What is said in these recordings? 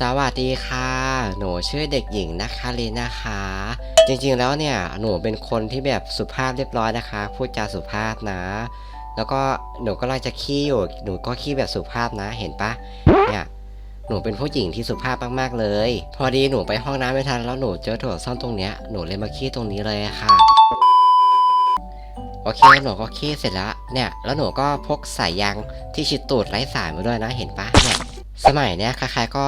สวัสดีค่ะ หนูชื่อเด็กหญิงนะคะลนนะคะ จริงๆแล้วเนี่ยหนูเป็นคนที่แบบสุภาพเรียบร้อยนะคะ พูดจาสุภาพนะ แล้วก็หนูก็ลังจะขี้อยู่ หนูก็ขี้แบบสุภาพนะ เห็นปะเนี่ยหนูเป็นผู้หญิงที่สุภาพมากๆเลย พอดีหนูไปห้องน้ำไม่ทันแล้วหนูเจอโถซ่อนตรงเนี้ยหนูเลยมาขี้ตรงนี้เลยค่ะ โอเคหนูก็ขี้เสร็จแล้วเนี่ย แล้วหนูก็พกสายยางที่ฉีดตูดไร้สายมาด้วยนะเห็นปะเนี่ยสมัยเนี้ยใครๆก็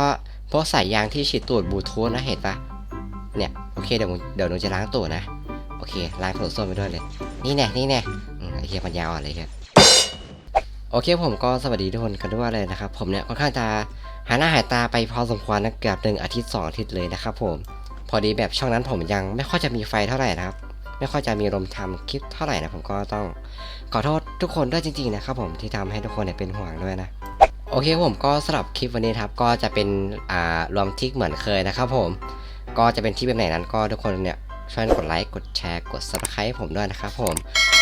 เพกสายยางที่ฉีดตูดบลูทูธนะเห็นปะเนี่ยโอเคเดี๋ยวเดี๋ยวหนูจะล้างตูดนะโอเคล้างโถส้วมไปด้วยเลย นี่แน่นี่แน่ไอ้เหี้ยมันยาวอะเลยครับโอเคผมก็สวัสดีทุกคนกันด้วยเลยนะครับ ผมเนี่ยค่อนข้างจะหาหน้าหายตาไปพอสมควรนะเกือบหนึ่งอาทิตย์สองอาทิตย์เลยนะครับผมพอดีแบบช่องนั้นผมยังไม่ค่อยจะมีไฟเท่าไหร่นะครับไม่ค่อยจะมีลมทำคลิปเท่าไหร่นะผมก็ต้องขอโทษทุกคนด้วยจริงๆนะครับผมที่ทำให้ทุกคนเนี่ยเป็นห่วงด้วยนะ อเคผมก็สำหรับคลิปวันนี้ครับก็จะเป็นอ่ารวมทริกเหมือนเคยนะครับผมก็จะเป็นที่แบบไหนนั้นก็ทุกคนเนี่ยช่วยกดไลค์กดแชร์กด subscribe ให้ผมด้วยนะครับผม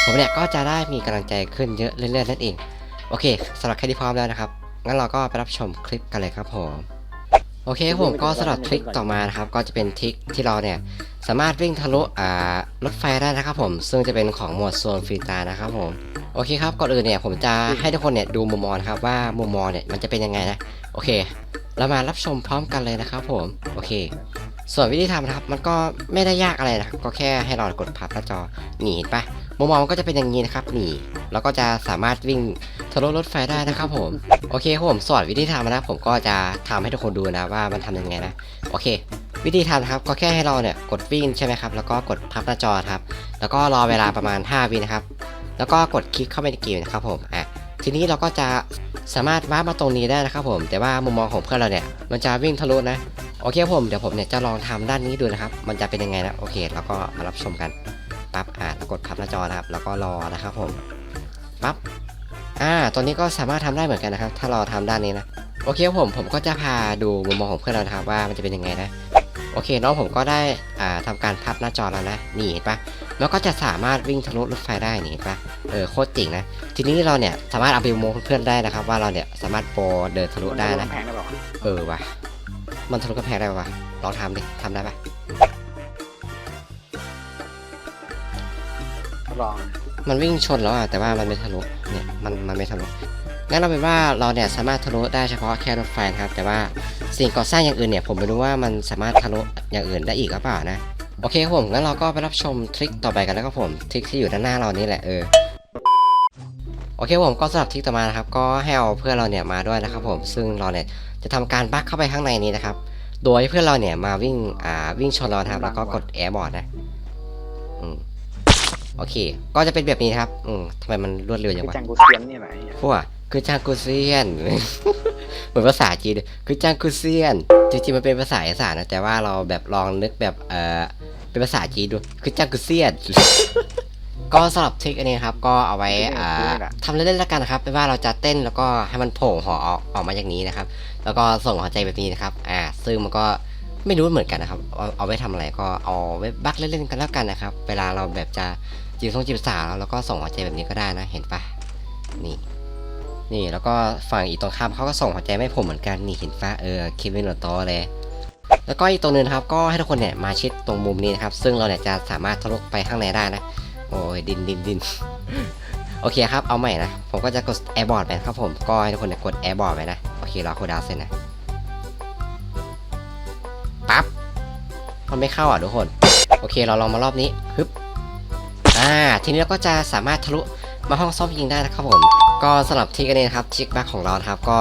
ผมเนี่ยก็จะได้มีกำลังใจขึ้นเยอะเรื่อยๆนั่นเองโอเคสำหรับใครที่พร้อมแล้วนะครับงั้นเราก็ไปรับชมคลิปกันเลยครับผมโอเคผมก็สำหรับทริคต่อมานะครับก็จะเป็นทริคที่เราเนี่ยสามารถวิ่งทะลุอ่ารถไฟได้นะครับผมซึ่งจะเป็นของหมวดโซนฟรีตานะครับผม โอเคครับก่อนอื่นเนี่ยผมจะให้ทุกคนเนี่ยดูมุมมองนะครับว่ามุมมองเนี่ยมันจะเป็นยังไงนะโอเค เรามารับชมพร้อมกันเลยนะครับผมโอเค ส่วนวิธีทำนะครับมันก็ไม่ได้ยากอะไรนะครับก็แค่ให้เรากดพับหน้าจอหนีเห็นปะมุมมองมันก็จะเป็นอย่างนี้นะครับหนีแล้วก็จะสามารถวิ่งทะลุรถไฟได้นะครับผมโอเคครับผมสอนวิธีทำนะครับผมก็จะทำให้ทุกคนดูนะว่ามันทำยังไงนะโอเค วิธีทำนะครับก็แค่ให้เราเนี่ยกดวิ่งใช่ไหมครับแล้วก็กดพับหน้าจอครับแล้วก็รอเวลาประมาณ 5 วินะครับ แล้วก็กดคลิกเข้าไปในเกมนะครับผมอะทีนี้เราก็จะสามารถวาร์ปมาตรงนี้ได้นะครับผม แต่ว่ามุมมองของเพื่อนเราเนี่ย มันจะวิ่งทะลุนะ โอเคผม เดี๋ยวผมเนี่ยจะลองทำด้านนี้ดูนะครับ มันจะเป็นยังไงนะ โอเค แล้วก็มารับชมกัน ปั๊บ อ่าแล้วกดพับหน้าจอนะครับ แล้วก็รอนะครับผม ปั๊บ อ่าตัวนี้ก็สามารถทำได้เหมือนกันนะครับ ถ้าเราทำด้านนี้นะ โอเคผม ผมก็จะพาดูมุมมองของเพื่อนเรานะครับว่ามันจะเป็นยังไงนะ โอเคน้องผมก็ได้ อ่าทำการพับหน้าจอแล้วนะ นี่เห็นปะ แล้วก็จะสามารถวิ่งทะลุรถไฟได้นี่เห็นปะเออโคตรเจ๋งนะ ทีนี้เราเนี่ยสามารถเอาไปโมเพื่อนๆได้นะครับ ว่าเราเนี่ยสามารถโปรเดินทะลุได้นะ แพงได้เปล่าเออว่ะ มันทะลุกระแพงได้ปะวะลองทำดิทำได้ปะลอง มันวิ่งชนแล้วอะแต่ว่ามันไม่ทะลุ เนี่ย มัน มันไม่ทะลุ งั้นเราเป็นว่าเราเนี่ยสามารถทะลุได้เฉพาะแค่รถไฟนะครับ แต่ว่าสิ่งก่อสร้างอย่างอื่นเนี่ย ผมไม่รู้ว่ามันสามารถทะลุอย่างอื่นได้อีกหรือเปล่านะ โอเคครับผมงั้นเราก็ไปรับชมทริคต่อไปกันแล้วครับผมทริคที่อยู่ด้านหน้าเรานี่แหละเออโอเคผมก็สำหรับทริคต่อมานะครับก็ให้เอาเพื่อนเราเนี่ยมาด้วยนะครับผมซึ่งเราเนี่ยจะทำการบักเข้าไปข้างในนี้นะครับ โดยเพื่อนเราเนี่ยมาวิ่งอ่าวิ่งชนเรานะครับแล้วก็กดแอร์บอร์ดนะอืมโอเค ก็จะเป็นแบบนี้นะครับอืมทำไมมันรวดเร็วจังคือวะจังกูเซียนนี่ไหนพวก คือจางกุเซียน เหมือนภาษาจีนเลยคือจางกุเซียน จริงๆมันเป็นภาษาอีสานนะแต่ว่าเราแบบลองนึกแบบเออเป็นภาษาจีนดูคือจางกุเซียน ก็สำหรับทริคอันนี้ครับ ก็เอาไว้อ่าทำเล่นๆแล้วกันนะครับไม่ว่าเราจะเต้นแล้วก็ให้มันโผล่หัวออกออกมาอย่างนี้นะครับ แล้วก็ส่งหัวใจแบบนี้นะครับ อ่า ซึ่งมันก็ไม่รู้เหมือนกันนะครับ เอาเอาไว้ทำอะไรก็เอาไว้บักเล่นๆกันแล้วกันนะครับ เวลาเราแบบจะจีบทรงจีบสาวแล้วก็ส่งหัวใจแบบนี้ก็ได้นะ เห็นปะนี่ นี่แล้วก็ฝั่งอีกตรงข้ามเขาก็ส่งหัวใจไม่ผมเหมือนกันนี่เห็นฟ้าเออคิดเป็นหนวดโตเลยแล้วก็อีกตรงนึงครับก็ให้ทุกคนเนี่ยมาชิดตรงมุมนี้นะครับ ซึ่งเราเนี่ยจะสามารถทะลุไปข้างในได้นะ โอ้ยดินดินดินโอเคครับเอาใหม่นะ ผมก็จะกดแอร์บอร์ดไปนะครับผมก็ให้ทุกคนเนี่ยกดแอร์บอร์ดไปนะโอเครอคูลดาวเสร็จนะปั๊บมันไม่เข้าอะทุกคน โอเคเราลองมารอบนี้ฮึบอ่าทีนี้เราก็จะสามารถทะลุมาห้องซ่อมยิงได้นะครับผม ก็สำหรับที่กันนี้นะครับชิคแบักของเรานะครับก็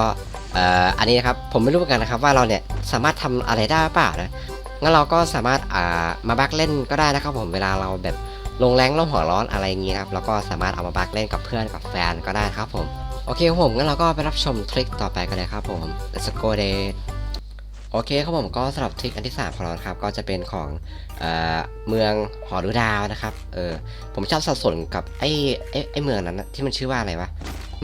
เอ่ออันนี้นะครับผมไม่รู้เหมือนกันนะครับว่าเราเนี่ยสามารถทำอะไรได้หรือเปล่านะงั้นเราก็สามารถอ่ามาบักเล่นก็ได้นะครับผมเวลาเราแบบลงแรงลงหัวร้อนอะไรอย่างงี้ครับแล้วก็สามารถเอามาบักเล่นกับเพื่อนกับแฟนก็ได้ครับผมโอเคครับผมงั้นเราก็ไปรับชมทริคต่อไปกันเลยครับผม Let's go day โอเคครับผมก็สำหรับทริคอันที่3ของเราครับก็จะเป็นของเอ่อเมืองหอดูดาวนะครับเออผมชอบสับสนกับไอ้ไอ้ไอ้เมืองนั้นที่มันชื่อว่าอะไรวะ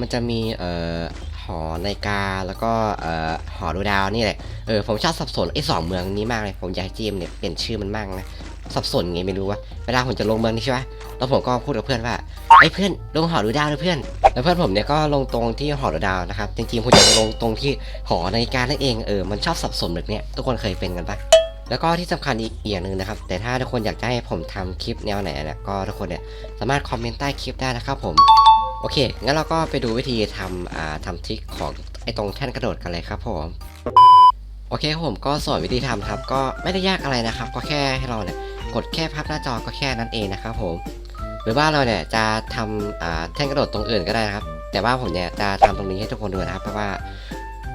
มันจะมีเอ่อหอนาฬิกาแล้วก็เอ่อหอดูดาวนี่แหละเออผมชอบสับสนไอ้สองเมืองนี้มากเลยผมอยากให้จีมเนี่ยเปลี่ยนชื่อมันมากนะสับสนไงไม่รู้ว่าเวลาผมจะลงเมืองนี่ใช่ปะแล้วผมก็พูดกับเพื่อนว่าไอ้เพื่อนลงหอดูดาวเลยเพื่อน แล้วเพื่อนผมเนี่ยก็ลงตรงที่หอดูดาวนะครับจริงๆผมอยากจะลงตรงที่หอนาฬิกานั่นเองเออมันชอบสับสนแบบเนี้ยทุกคนเคยเป็นกันปะแล้วก็ที่สำคัญอีกอย่างหนึ่งนะครับ แต่ถ้าทุกคนอยากจะให้ผมทำคลิปแนวไหนเนี่ยก็ทุกคนเนี่ยสามารถคอมเมนต์ใต้คลิปได้นะครับผม โอเค งั้นเราก็ไปดูวิธีทำอ่าทำทริคของไอ้ตรงแท่นกระโดดกันเลยครับผม โอเคครับผมก็สอนวิธีทำครับ ก็ไม่ได้ยากอะไรนะครับ ก็แค่ให้เราเนี่ยกดแค่พับหน้าจอก็แค่นั้นเองนะครับผม หรือว่าเราเนี่ยจะทำอ่าแท่นกระโดดตรงอื่นก็ได้นะครับ แต่ว่าผมเนี่ยจะทำตรงนี้ให้ทุกคนดูนะครับ เพราะว่า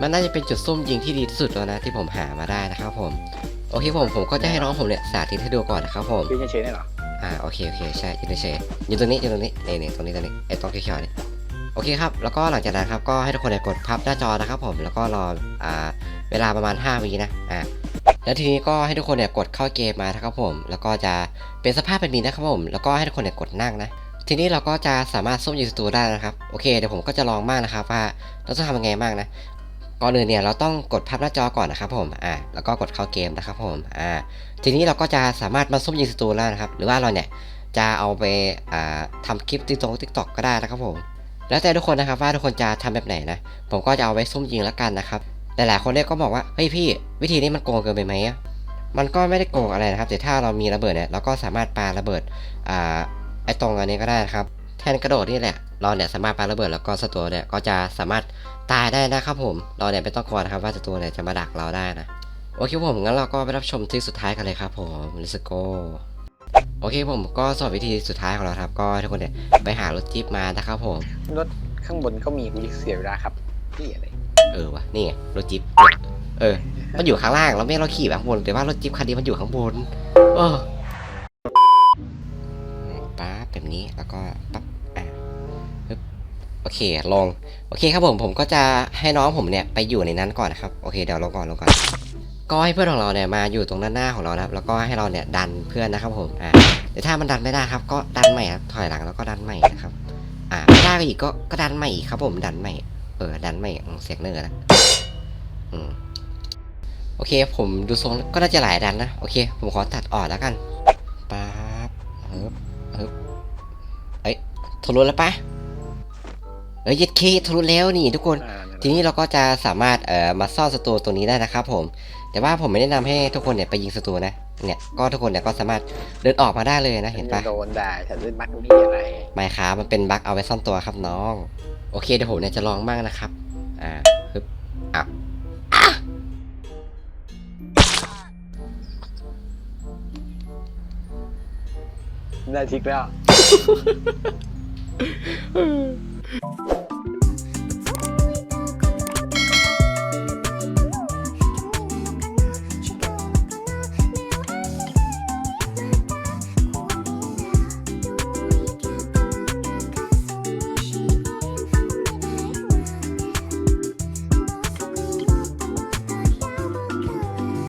มันน่าจะเป็นจุดซุ่มยิงที่ดีที่สุดแล้วนะที่ผมหามาได้นะครับผม โอเคผมผมก็จะให้น้องผมเนี่ยสาธิตให้ดูก่อนนะครับผม ยืนเฉยๆได้เหรอ อ่าโอเคโอเคใช่ยืนเฉยยืนตรงนี้ยืนตรงนี้นี่นี่ตรงนี้ตรงนี้ไอ้ตรงเขียวๆนี่โอเคครับแล้วก็หลังจากนั้นครับก็ให้ทุกคนกดพับหน้าจอนะครับผมแล้วก็รออ่าเวลาประมาณ5วินะอ่าแล้วทีนี้ก็ให้ทุกคนเนี่ยกดเข้าเกมมานะครับผม แล้วก็จะเป็นสภาพแบบนี้นะครับผม แล้วก็ให้ทุกคนเนี่ยกดนั่งนะ ทีนี้เราก็จะสามารถซุ่มยิงศัตรูได้นะครับ โอเคเดี๋ยวผมก็จะลองบ้างนะครับว่าเราจะทำยังไงบ้างนะ ก่อนอื่นเนี่ยเราต้องกดพับหน้าจอก่อนนะครับผมอ่าแล้วก็กดเข้าเกมนะครับผมอ่าทีนี้เราก็จะสามารถมาซุ่มยิงศัตรูแล้วนะครับ หรือว่าเราเนี่ยจะเอาไปอ่าทำคลิปติ๊กตอกติ๊กตอกก็ได้นะครับผม แล้วแต่ทุกคนนะครับว่าทุกคนจะทำแบบไหนนะผมก็จะเอาไว้ซุ่มยิงแล้วกันนะครับหลายๆคนเนี่ยก็บอกว่าเฮ้ยพี่ วิธีนี้มันโกงเกินไปไหมอะมันก็ไม่ได้โกงอะไรนะครับแต่ถ้าเรามีระเบิดเนี่ยเราก็สามารถปาระเบิดอ่าไอตรงอันนี้ก็ได้นะครับ ทนกระโดดนี่แหละ เราเนี่ยสามารถปาระเบิดแล้วก็ศัตรูเนี่ยก็จะสามารถตายได้นะครับผม เราเนี่ยไม่ต้องกลัวนะครับว่าศัตรูเนี่ยจะมาดักเราได้นะ โอเคผมงั้นเราก็ไปรับชมทริคสุดท้ายกันเลยครับผม let's go โอเคผมก็สอนวิธีสุดท้ายของเราครับ ก็ให้ทุกคนเนี่ยไปหารถจิ๊บมานะครับผม รถข้างบนก็มีกูเสียเวลาครับพี่อะไร เออวะนี่ไงรถจิ๊บเออ มันอยู่ข้างล่างเราไม่ให้เราขี่แบบข้างบนแต่ว่ารถจิ๊บคันนี้มันอยู่ข้างบน เออปั๊บแบบนี้แล้วก็ปั๊บอะปึ๊บ โอเคลงโอเคครับผมผมก็จะให้น้องผมเนี่ยไปอยู่ในนั้นก่อนนะครับโอเคเดี๋ยวลงก่อนลงก่อนก็ให้เพื่อนของเราเนี่ยมาอยู่ตรงด้านหน้าของเรานะครับแล้วก็ให้เราเนี่ยดันเพื่อนนะครับผมอ่าแต่ถ้ามันดันไม่ได้ครับ ก็ดันใหม่ครับถอยหลังแล้วก็ดันใหม่นะครับอ่าไม่ได้ก็อีกก็ก็ดันใหม่อีกครับผมดันใหม่เออดันใหม่เสียงเนื้อนะอืมโอเคผมดูทรงก็น่าจะหลายดันนะโอเค ผมขอตัดออกแล้วกันปั๊บเฮ้บเฮ้บเอ้ยทะลุแล้วปะ เอ้ยยัดเคทะลุแล้วนี่ทุกคนอ่านั่นแหทีละนี้เราก็จะสามารถเอ่อมาซ่อนศัตรูตรงนี้ได้นะครับผม แต่ว่าผมไม่แนะนำให้ทุกคนเนี่ยไปยิงศัตรูนะ เนี่ยก็ทุกคนเนี่ยก็สามารถเดินออกมาได้เลยนะเห็นปะโดนด่าฉันเล่นบัคบี้อะไรไม่ครับมันเป็นบั๊กเอาไว้ซ่อนตัวครับน้อง โอเคเดี๋ยวผมเนี่ยจะลองบ้างนะครับ อ่าฮึบอะได้ทิกแล้ว